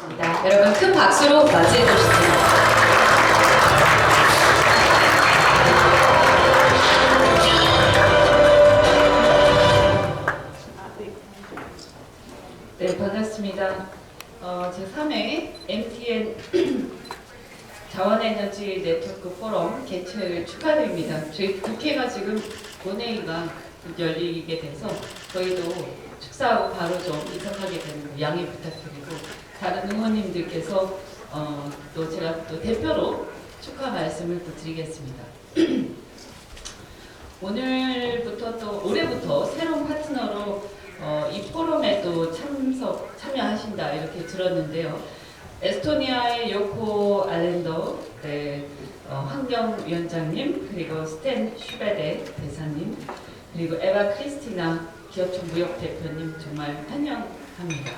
있습니다. 여러분 큰 박수로 맞이해 주시죠. 네, 반갑습니다. 어, 제3회 MTN 자원에너지 네트워크 포럼 개최를 축하드립니다. 저희 국회가 지금 본회의가 열리게 돼서 저희도 축사하고 바로 좀 이석하게 되는 거 양해 부탁드리고 다 른 의원님들께서 어, 또 제가 또 대표로 축하 말씀을 또 드리겠습니다. 오늘부터 또 올해부터 새로운 파트너로 어, 이 포럼에 또 참석 참여하신다 이렇게 들었는데요. 에스토니아의 요코 알렌더 네, 어, 환경위원장님 그리고 스탠 슈베데 대사님 그리고 에바 크리스티나 기업청 무역 대표님 정말 환영합니다.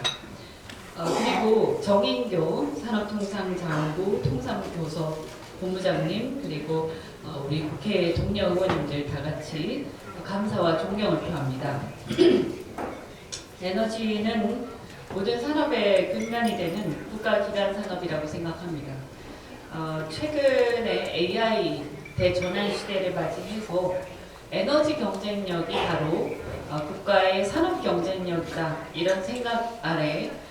어, 그리고 정인교 산업통상자원부 통상교섭 본부장님 그리고 어, 우리 국회 동료 의원님들 다 같이 감사와 존경을 표합니다. 에너지는 모든 산업의 근간이 되는 국가기반 산업이라고 생각합니다. 어, 최근에 AI 대전환 시대를 맞이해서 에너지 경쟁력이 바로 어, 국가의 산업 경쟁력이다 이런 생각 아래 어,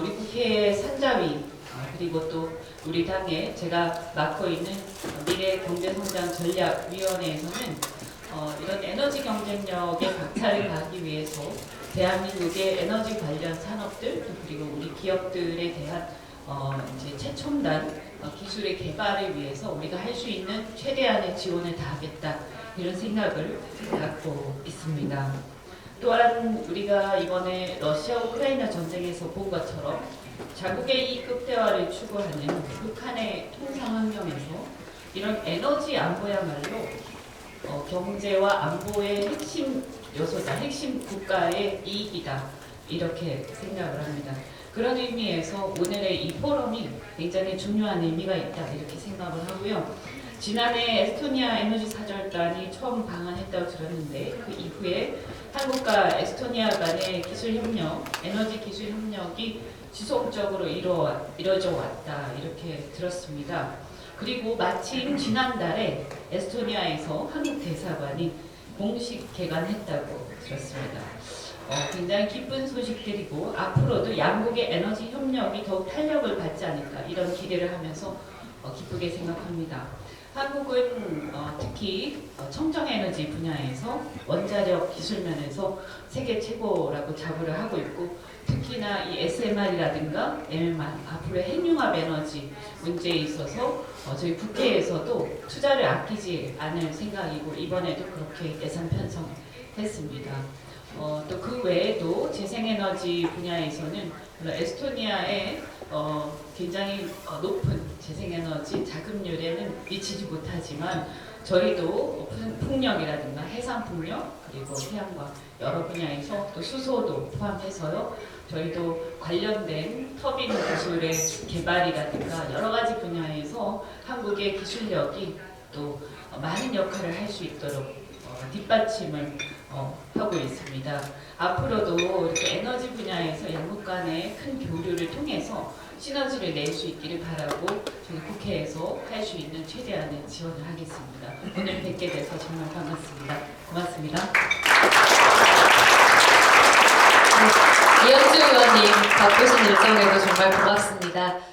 우리 국회의 산자위 어, 그리고 또 우리 당의 제가 맡고 있는 미래 경제성장 전략위원회에서는 어, 이런 에너지 경쟁력의 박차를 가기 위해서 대한민국의 에너지 관련 산업들 또 그리고 우리 기업들에 대한 어, 이제 최첨단 어, 기술의 개발을 위해서 우리가 할 수 있는 최대한의 지원을 다하겠다 이런 생각을 갖고 있습니다. 또한 우리가 이번에 러시아 우크라이나 전쟁에서 본 것처럼 자국의 이익 극대화를 추구하는 북한의 통상 환경에서 이런 에너지 안보야말로 어, 경제와 안보의 핵심 요소다, 핵심 국가의 이익이다 이렇게 생각을 합니다. 그런 의미에서 오늘의 이 포럼이 굉장히 중요한 의미가 있다 이렇게 생각을 하고요. 지난해 에스토니아 에너지 사절단이 처음 방한했다고 들었는데 그 이후에 한국과 에스토니아 간의 기술 협력, 에너지 기술 협력이 지속적으로 이루어, 이루어져 왔다 이렇게 들었습니다. 그리고 마침 지난달에 에스토니아에서 한국 대사관이 공식 개관했다고 들었습니다. 어, 굉장히 기쁜 소식들이고 앞으로도 양국의 에너지 협력이 더욱 탄력을 받지 않을까 이런 기대를 하면서 어, 기쁘게 생각합니다. 한국은 어, 특히 어, 청정에너지 분야에서 원자력 기술 면에서 세계 최고라고 자부를 하고 있고 특히나 이 SMR이라든가 MMR 앞으로 핵융합 에너지 문제에 있어서 어, 저희 국회에서도 투자를 아끼지 않을 생각이고 이번에도 그렇게 예산 편성했습니다. 어, 또 그 외에도 재생에너지 분야에서는 에스토니아의 어, 굉장히 어, 높은 재생에너지 자금률에는 미치지 못하지만 저희도 풍- 풍력이라든가 해상 풍력 그리고 태양광 여러 분야에서 또 수소도 포함해서요. 저희도 관련된 터빈 기술의 개발이라든가 여러 가지 분야에서 한국의 기술력이 또 어, 많은 역할을 할 수 있도록 어, 뒷받침을 어, 하고 있습니다. 앞으로도 이렇게 에너지 분야에서 양국 간의 큰 교류를 통해서 시너지를 낼 수 있기를 바라고 저희 국회에서 할 수 있는 최대한의 지원을 하겠습니다. 오늘 뵙게 돼서 정말 반갑습니다. 고맙습니다. 이현주 의원님 바쁘신 일정에도 정말 고맙습니다.